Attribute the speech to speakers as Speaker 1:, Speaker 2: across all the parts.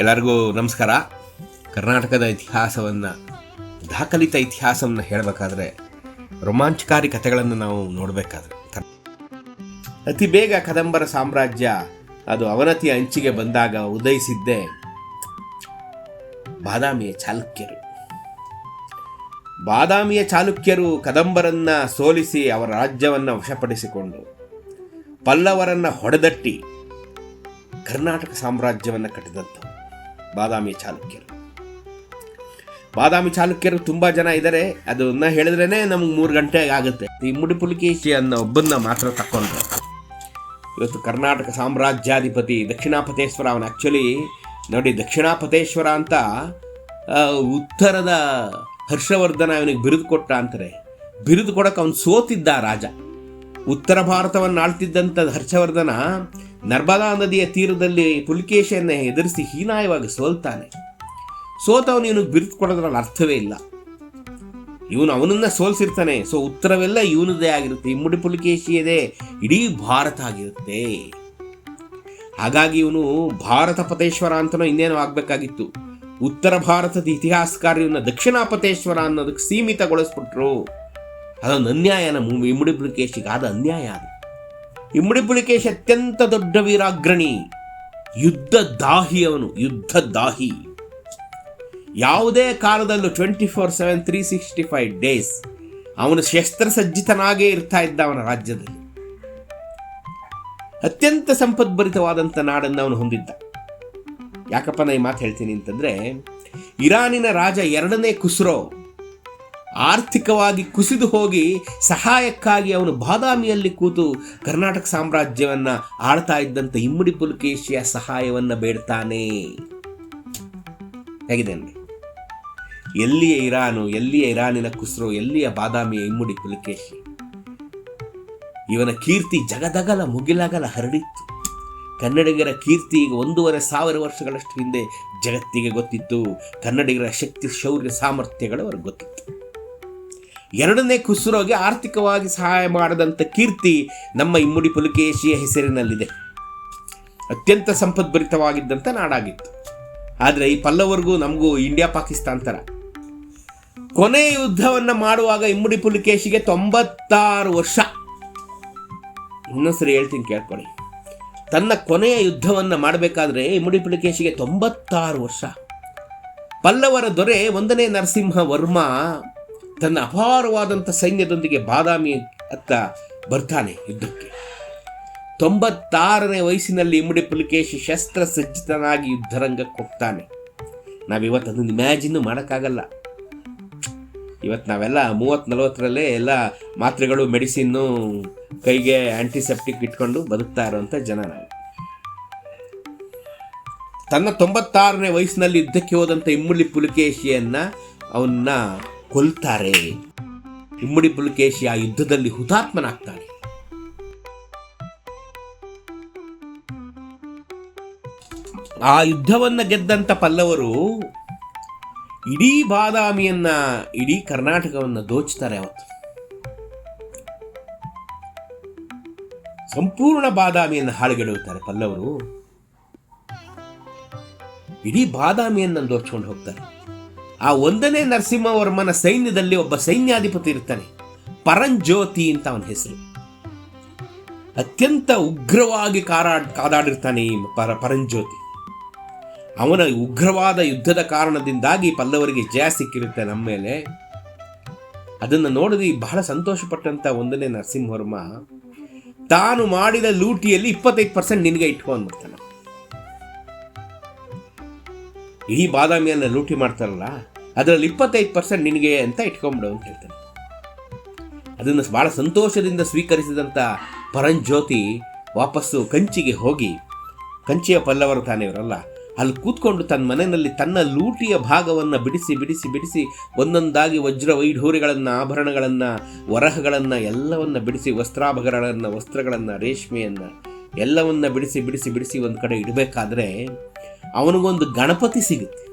Speaker 1: ಎಲ್ಲರಿಗೂ ನಮಸ್ಕಾರ. ಕರ್ನಾಟಕದ ಇತಿಹಾಸವನ್ನು, ದಾಖಲಿತ ಇತಿಹಾಸವನ್ನು ಹೇಳಬೇಕಾದ್ರೆ ರೋಮಾಂಚಕಾರಿ ಕಥೆಗಳನ್ನು ನಾವು ನೋಡಬೇಕಾದ್ರೆ. ಅತಿ ಬೇಗ ಕದಂಬರ ಸಾಮ್ರಾಜ್ಯ ಅದು ಅವನತಿಯ ಅಂಚಿಗೆ ಬಂದಾಗ ಉದಯಿಸಿದ್ದೇ ಬಾದಾಮಿಯ ಚಾಲುಕ್ಯರು. ಬಾದಾಮಿಯ ಚಾಲುಕ್ಯರು ಕದಂಬರನ್ನ ಸೋಲಿಸಿ ಅವರ ರಾಜ್ಯವನ್ನು ವಶಪಡಿಸಿಕೊಂಡು ಪಲ್ಲವರನ್ನ ಹೊಡೆದಟ್ಟಿ ಕರ್ನಾಟಕ ಸಾಮ್ರಾಜ್ಯವನ್ನು ಕಟ್ಟಿದಂಥವು ಬಾದಾಮಿ ಚಾಲುಕ್ಯರು. ಬಾದಾಮಿ ಚಾಲುಕ್ಯರು ತುಂಬ ಜನ ಇದ್ದಾರೆ ಅದನ್ನ ಹೇಳಿದ್ರೇ ನಮ್ಗೆ ಮೂರು ಗಂಟೆ ಆಗುತ್ತೆ. ಈ ಮುಡಿಪುಲಿಕೇಶಿ ಅನ್ನೋ ಒಬ್ಬನ್ನ ಮಾತ್ರ ತಕೊಂಡ್ರು. ಇವತ್ತು ಕರ್ನಾಟಕ ಸಾಮ್ರಾಜ್ಯಾಧಿಪತಿ ದಕ್ಷಿಣಾಪತೇಶ್ವರ ಅವನು ಆ್ಯಕ್ಚುಲಿ ನೋಡಿ ದಕ್ಷಿಣಾಪತೇಶ್ವರ ಅಂತ ಉತ್ತರದ ಹರ್ಷವರ್ಧನ ಅವನಿಗೆ ಬಿರುದು ಕೊಟ್ಟ ಅಂತಾರೆ. ಬಿರುದು ಕೊಡಕ್ಕೆ ಅವನು ಸೋತಿದ್ದ ರಾಜ. ಉತ್ತರ ಭಾರತವನ್ನು ಆಳ್ತಿದ್ದಂಥ ಹರ್ಷವರ್ಧನ ನರ್ಮದಾ ನದಿಯ ತೀರದಲ್ಲಿ ಪುಲಿಕೇಶಿಯನ್ನು ಎದುರಿಸಿ ಹೀನಾಯವಾಗಿ ಸೋಲ್ತಾನೆ. ಸೋತವನು ಇವನಿಗೆ ಬಿರುದು ಕೊಡೋದ್ರಲ್ಲಿ ಅರ್ಥವೇ ಇಲ್ಲ. ಇವನು ಅವನನ್ನ ಸೋಲ್ಸಿರ್ತಾನೆ. ಸೊ ಉತ್ತರವೆಲ್ಲ ಇವನದೇ ಆಗಿರುತ್ತೆ. ಇಮ್ಮಡಿ ಪುಲಿಕೇಶಿಯದೇ ಇಡೀ ಭಾರತ ಆಗಿರುತ್ತೆ. ಹಾಗಾಗಿ ಇವನು ಭಾರತ ಪತೇಶ್ವರ ಅಂತನೋ ಇನ್ನೇನು ಆಗ್ಬೇಕಾಗಿತ್ತು. ಉತ್ತರ ಭಾರತದ ಇತಿಹಾಸಕಾರ ದಕ್ಷಿಣ ಪತೇಶ್ವರ ಅನ್ನೋದಕ್ಕೆ ಸೀಮಿತಗೊಳಿಸ್ಬಿಟ್ರು. ಅದೊಂದು ಅನ್ಯಾಯ ನಮ್ಮ ಇಮ್ಮಡಿ ಪುಲಿಕೇಶಿಗೆ ಆದ ಅನ್ಯಾಯ ಅದು. ಇಮ್ಮಡಿ ಪುಲಿಕೇಶಿ ಅತ್ಯಂತ ದೊಡ್ಡ ವೀರಾಗ್ರಣಿ. ಯುದ್ಧ ದಾಹಿ ಅವನು. ಯುದ್ಧ ದಾಹಿ. ಯಾವುದೇ ಕಾಲದಲ್ಲೂ twenty four seven three sixty five days ಅವನು ಶಸ್ತ್ರಸಜ್ಜಿತನಾಗೇ ಇರ್ತಾ ಇದ್ದ ಅವನ ರಾಜ್ಯದಲ್ಲಿ. ಅತ್ಯಂತ ಸಂಪದ್ಭರಿತವಾದಂಥ ನಾಡನ್ನು ಅವನು ಹೊಂದಿದ್ದ. ಯಾಕಪ್ಪ ನಾ ಈ ಮಾತು ಹೇಳ್ತೀನಿ ಅಂತಂದರೆ, ಇರಾನಿನ ರಾಜ ಎರಡನೇ ಕುಸ್ರೋ ಆರ್ಥಿಕವಾಗಿ ಕುಸಿದು ಹೋಗಿ ಸಹಾಯಕ್ಕಾಗಿ ಅವನು ಬಾದಾಮಿಯಲ್ಲಿ ಕೂತು ಕರ್ನಾಟಕ ಸಾಮ್ರಾಜ್ಯವನ್ನ ಆಳ್ತಾ ಇದ್ದಂಥ ಇಮ್ಮಡಿ ಪುಲಕೇಶಿಯ ಸಹಾಯವನ್ನು ಬೇಡ್ತಾನೆ. ಹೇಗಿದೆ ಅಂದರೆ ಎಲ್ಲಿಯ ಇರಾನು, ಎಲ್ಲಿಯ ಇರಾನಿನ ಕುಸ್ರೋ ಎಲ್ಲಿಯ ಬಾದಾಮಿಯ ಇಮ್ಮಡಿ ಪುಲಕೇಶಿ? ಇವನ ಕೀರ್ತಿ ಜಗದಗಲ ಮುಗಿಲಗಲ ಹರಡಿತ್ತು. ಕನ್ನಡಿಗರ ಕೀರ್ತಿ ಈಗ ಒಂದೂವರೆ ಸಾವಿರ ವರ್ಷಗಳಷ್ಟು ಹಿಂದೆ ಜಗತ್ತಿಗೆ ಗೊತ್ತಿತ್ತು. ಕನ್ನಡಿಗರ ಶಕ್ತಿ, ಶೌರ್ಯ ಸಾಮರ್ಥ್ಯಗಳು ಅವ್ರಿಗೆ ಗೊತ್ತಿತ್ತು. ಎರಡನೇ ಖುಸ್ರೋಗೆ ಆರ್ಥಿಕವಾಗಿ ಸಹಾಯ ಮಾಡದಂಥ ಕೀರ್ತಿ ನಮ್ಮ ಇಮ್ಮುಡಿ ಪುಲಕೇಶಿಯ ಹೆಸರಿನಲ್ಲಿದೆ. ಅತ್ಯಂತ ಸಂಪದ್ಭರಿತವಾಗಿದ್ದಂಥ ನಾಡಾಗಿತ್ತು. ಆದರೆ ಈ ಪಲ್ಲವರಿಗೂ ನಮಗೂ ಇಂಡಿಯಾ ಪಾಕಿಸ್ತಾನ್ ಥರ ಕೊನೆಯ ಯುದ್ಧವನ್ನು ಮಾಡುವಾಗ ಇಮ್ಮುಡಿ ಪುಲಿಕೇಶಿಗೆ ತೊಂಬತ್ತಾರು ವರ್ಷ. ಇನ್ನೊಂದ್ಸರಿ ಹೇಳ್ತೀನಿ ಕೇಳ್ಕೊಳ್ಳಿ. ತನ್ನ ಕೊನೆಯ ಯುದ್ಧವನ್ನು ಮಾಡಬೇಕಾದ್ರೆ ಇಮ್ಮುಡಿ ಪುಲಿಕೇಶಿಗೆ ತೊಂಬತ್ತಾರು ವರ್ಷ. ಪಲ್ಲವರ ದೊರೆ ಒಂದನೇ ನರಸಿಂಹ ವರ್ಮ ತನ್ನ ಅಪಾರವಾದಂಥ ಸೈನ್ಯದೊಂದಿಗೆ ಬಾದಾಮಿ ಅತ್ತ ಬರ್ತಾನೆ ಯುದ್ಧಕ್ಕೆ. ತೊಂಬತ್ತಾರನೇ ವಯಸ್ಸಿನಲ್ಲಿ ಇಮ್ಮಡಿ ಪುಲಿಕೇಶಿ ಶಸ್ತ್ರಸಜ್ಜಿತನಾಗಿ ಯುದ್ಧರಂಗಕ್ಕೆ ಹೋಗ್ತಾನೆ. ನಾವಿವತ್ತು ಅದನ್ನು ಇಮ್ಯಾಜಿನ್ ಮಾಡೋಕ್ಕಾಗಲ್ಲ. ಇವತ್ತು ನಾವೆಲ್ಲ ಮೂವತ್ತು ನಲವತ್ತರಲ್ಲೇ ಎಲ್ಲ ಮಾತ್ರೆಗಳು, ಮೆಡಿಸಿನ್ನು, ಕೈಗೆ ಆ್ಯಂಟಿಸೆಪ್ಟಿಕ್ ಇಟ್ಕೊಂಡು ಬದುಕ್ತಾ ಇರುವಂಥ ಜನ ನಾವು. ತನ್ನ ತೊಂಬತ್ತಾರನೇ ವಯಸ್ಸಿನಲ್ಲಿ ಯುದ್ಧಕ್ಕೆ ಹೋದಂಥ ಇಮ್ಮಡಿ ಪುಲಿಕೇಶಿಯನ್ನು ಅವನ್ನ ಕೊಲ್ತಾರೆ. ಇಮ್ಮಡಿ ಪುಲಕೇಶಿ ಆ ಯುದ್ಧದಲ್ಲಿ ಹುತಾತ್ಮನಾಗ್ತಾನೆ. ಆ ಯುದ್ಧವನ್ನು ಗೆದ್ದಂಥ ಪಲ್ಲವರು ಇಡೀ ಬಾದಾಮಿಯನ್ನ, ಇಡೀ ಕರ್ನಾಟಕವನ್ನ ದೋಚ್ತಾರೆ ಅವತ್ತು. ಸಂಪೂರ್ಣ ಬಾದಾಮಿಯನ್ನು ಹಾಳುಗೆಡುತ್ತಾರೆ ಪಲ್ಲವರು. ಇಡೀ ಬಾದಾಮಿಯನ್ನು ದೋಚ್ಕೊಂಡು ಹೋಗ್ತಾರೆ. ಆ ಒಂದನೇ ನರಸಿಂಹವರ್ಮನ ಸೈನ್ಯದಲ್ಲಿ ಒಬ್ಬ ಸೈನ್ಯಾಧಿಪತಿ ಇರ್ತಾನೆ. ಪರಂಜ್ಯೋತಿ ಅಂತ ಅವನ ಹೆಸರು. ಅತ್ಯಂತ ಉಗ್ರವಾಗಿ ಕಾರಾಡ್ ಕಾದಾಡಿರ್ತಾನೆ ಈ ಪರ, ಪರಂಜ್ಯೋತಿ. ಅವನ ಉಗ್ರವಾದ ಯುದ್ಧದ ಕಾರಣದಿಂದಾಗಿ ಪಲ್ಲವರಿಗೆ ಜಯ ಸಿಕ್ಕಿರುತ್ತೆ ನಮ್ಮ ಮೇಲೆ. ಅದನ್ನು ನೋಡಿದ ಬಹಳ ಸಂತೋಷಪಟ್ಟಂತ ಒಂದನೇ ನರಸಿಂಹವರ್ಮ ತಾನು ಮಾಡಿದ ಲೂಟಿಯಲ್ಲಿ ಇಪ್ಪತ್ತೈದು ಪರ್ಸೆಂಟ್ ನಿನಗೆ ಇಟ್ಕೊಂಡ್ಬಿಡ್ತಾನೆ ಇಡೀ ಬಾದಾಮಿಯನ್ನು ಲೂಟಿ ಮಾಡ್ತಾರಲ್ಲ? ಅದರಲ್ಲಿ ಇಪ್ಪತ್ತೈದು ಪರ್ಸೆಂಟ್ ನಿನಗೆ ಅಂತ ಇಟ್ಕೊಂಬಿಡು ಅಂತ ಹೇಳ್ತಾನೆ. ಅದನ್ನು ಭಾಳ ಸಂತೋಷದಿಂದ ಸ್ವೀಕರಿಸಿದಂಥ ಪರಂಜ್ಯೋತಿ ವಾಪಸ್ಸು ಕಂಚಿಗೆ ಹೋಗಿ, ಕಂಚಿಯ ಪಲ್ಲವರು ತಾನೇ ಇವರಲ್ಲ ಅಲ್ಲಿ ಕೂತ್ಕೊಂಡು ತನ್ನ ಮನೆಯಲ್ಲಿ ತನ್ನ ಲೂಟಿಯ ಭಾಗವನ್ನು ಬಿಡಿಸಿ ಬಿಡಿಸಿ ಬಿಡಿಸಿ ಒಂದೊಂದಾಗಿ ವಜ್ರ ವೈಢೂರಿಗಳನ್ನು, ಆಭರಣಗಳನ್ನು, ವರಹಗಳನ್ನು, ಎಲ್ಲವನ್ನು ಬಿಡಿಸಿ, ವಸ್ತ್ರಾಭರಣಗಳನ್ನು, ವಸ್ತ್ರಗಳನ್ನು, ರೇಷ್ಮೆಯನ್ನು ಎಲ್ಲವನ್ನು ಬಿಡಿಸಿ ಬಿಡಿಸಿ ಬಿಡಿಸಿ ಒಂದು ಕಡೆ ಇಡಬೇಕಾದ್ರೆ ಅವನಿಗೊಂದು ಗಣಪತಿ ಸಿಗುತ್ತೆ.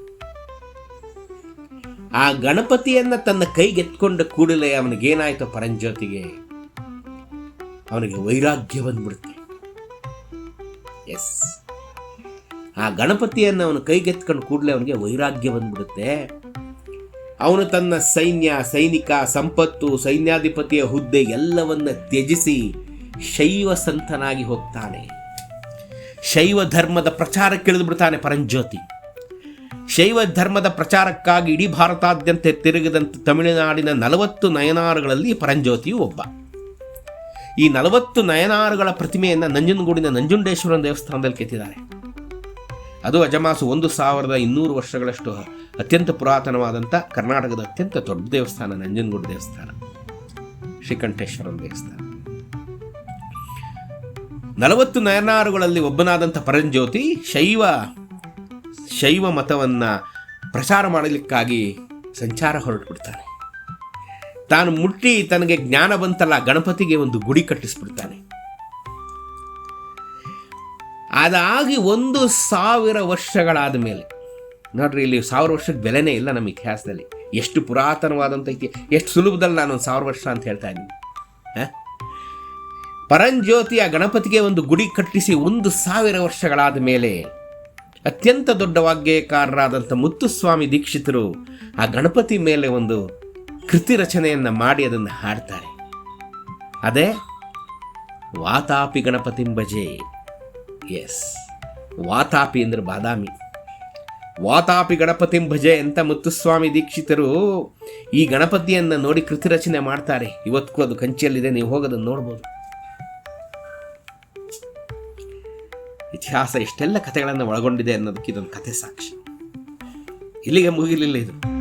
Speaker 1: ಆ ಗಣಪತಿಯನ್ನ ತನ್ನ ಕೈಗೆತ್ಕೊಂಡ ಕೂಡಲೇ ಅವನಿಗೇನಾಯ್ತು ಪರಂಜ್ಯೋತಿಗೆ? ಅವನಿಗೆ ವೈರಾಗ್ಯ ಬಂದ್ಬಿಡುತ್ತೆ. ಎಸ್ ಆ ಗಣಪತಿಯನ್ನು ಅವನು ಕೈಗೆತ್ಕೊಂಡು ಕೂಡಲೇ ಅವನಿಗೆ ವೈರಾಗ್ಯ ಬಂದ್ಬಿಡುತ್ತೆ. ಅವನು ತನ್ನ ಸೈನ್ಯ, ಸೈನಿಕ, ಸಂಪತ್ತು, ಸೈನ್ಯಾಧಿಪತಿಯ ಹುದ್ದೆ ಎಲ್ಲವನ್ನ ತ್ಯಜಿಸಿ ಶೈವ ಸಂತನಾಗಿ ಹೋಗ್ತಾನೆ. ಶೈವ ಧರ್ಮದ ಪ್ರಚಾರಕ್ಕಿಳಿದು ಬಿಡ್ತಾನೆ ಪರಂಜ್ಯೋತಿ. ಶೈವ ಧರ್ಮದ ಪ್ರಚಾರಕ್ಕಾಗಿ ಇಡೀ ಭಾರತಾದ್ಯಂತ ತಿರುಗಿದಂಥ ತಮಿಳುನಾಡಿನ ನಲವತ್ತು ನಯನಾರುಗಳಲ್ಲಿ ಪರಂಜ್ಯೋತಿಯು ಒಬ್ಬ. ಈ ನಲವತ್ತು ನಯನಾರುಗಳ ಪ್ರತಿಮೆಯನ್ನು ನಂಜನಗೂಡಿನ ನಂಜುಂಡೇಶ್ವರನ ದೇವಸ್ಥಾನದಲ್ಲಿ ಕೆತ್ತಿದ್ದಾರೆ. ಅದು ಅಜಮಾಸು ಒಂದು ಸಾವಿರದ ಇನ್ನೂರು ವರ್ಷಗಳಷ್ಟು ಅತ್ಯಂತ ಪುರಾತನವಾದಂಥ ಕರ್ನಾಟಕದ ಅತ್ಯಂತ ದೊಡ್ಡ ದೇವಸ್ಥಾನ, ನಂಜನಗೂಡು ದೇವಸ್ಥಾನ, ಶ್ರೀಕಂಠೇಶ್ವರನ ದೇವಸ್ಥಾನ. ನಲವತ್ತು ನಯನಾರುಗಳಲ್ಲಿ ಒಬ್ಬನಾದಂಥ ಪರಂಜ್ಯೋತಿ ಶೈವ ಶೈವ ಮತವನ್ನು ಪ್ರಚಾರ ಮಾಡಲಿಕ್ಕಾಗಿ ಸಂಚಾರ ಹೊರಟುಬಿಡ್ತಾನೆ. ತಾನು ಮುಟ್ಟಿ ತನಗೆ ಜ್ಞಾನ ಬಂತಲ್ಲ ಗಣಪತಿಗೆ ಒಂದು ಗುಡಿ ಕಟ್ಟಿಸ್ಬಿಡ್ತಾನೆ. ಅದಾಗಿ ಒಂದು ಸಾವಿರ ವರ್ಷಗಳಾದ ಮೇಲೆ, ನೋಡ್ರಿ ಇಲ್ಲಿ ಸಾವಿರ ವರ್ಷದ ಬೆಲೆನೇ ಇಲ್ಲ ನಮ್ಮ ಇತಿಹಾಸದಲ್ಲಿ. ಎಷ್ಟು ಪುರಾತನವಾದಂಥ ಇತಿ ಎಷ್ಟು ಸುಲಭದಲ್ಲಿ ನಾನು ಒಂದು ಸಾವಿರ ವರ್ಷ ಅಂತ ಹೇಳ್ತಾ ಇದ್ದೀನಿ. ಪರಂಜ್ಯೋತಿಯ ಪರಂಜ್ಯೋತಿ ಗಣಪತಿಗೆ ಒಂದು ಗುಡಿ ಕಟ್ಟಿಸಿ ಒಂದು ಸಾವಿರ ವರ್ಷಗಳಾದ ಮೇಲೆ ಅತ್ಯಂತ ದೊಡ್ಡ ವಾಗ್ಗೇಯಕಾರರಾದಂಥ ಮುತ್ತುಸ್ವಾಮಿ ದೀಕ್ಷಿತರು ಆ ಗಣಪತಿ ಮೇಲೆ ಒಂದು ಕೃತಿ ರಚನೆಯನ್ನು ಮಾಡಿ ಅದನ್ನು ಹಾಡ್ತಾರೆ. ಅದೇ, ವಾತಾಪಿ ಗಣಪತಿ ಭಜೆ ಎಸ್, ವಾತಾಪಿ ಅಂದರೆ ಬಾದಾಮಿ. ವಾತಾಪಿ ಗಣಪತಿ ಭಜೆ ಅಂತ ಮುತ್ತುಸ್ವಾಮಿ ದೀಕ್ಷಿತರು ಈ ಗಣಪತಿಯನ್ನು ನೋಡಿ ಕೃತಿ ರಚನೆ ಮಾಡ್ತಾರೆ. ಇವತ್ತಿಗೂ ಅದು ಕಂಚಿಯಲ್ಲಿದೆ, ನೀವು ಹೋಗೋದನ್ನು ನೋಡ್ಬೋದು. ಇತಿಹಾಸ ಇಷ್ಟೆಲ್ಲ ಕಥೆಗಳನ್ನು ಒಳಗೊಂಡಿದೆ ಅನ್ನೋದಕ್ಕೆ ಇದೊಂದು ಕಥೆ ಸಾಕ್ಷಿ. ಇಲ್ಲಿಗೆ ಮುಗಿಲಿಲ್ಲ ಇದು?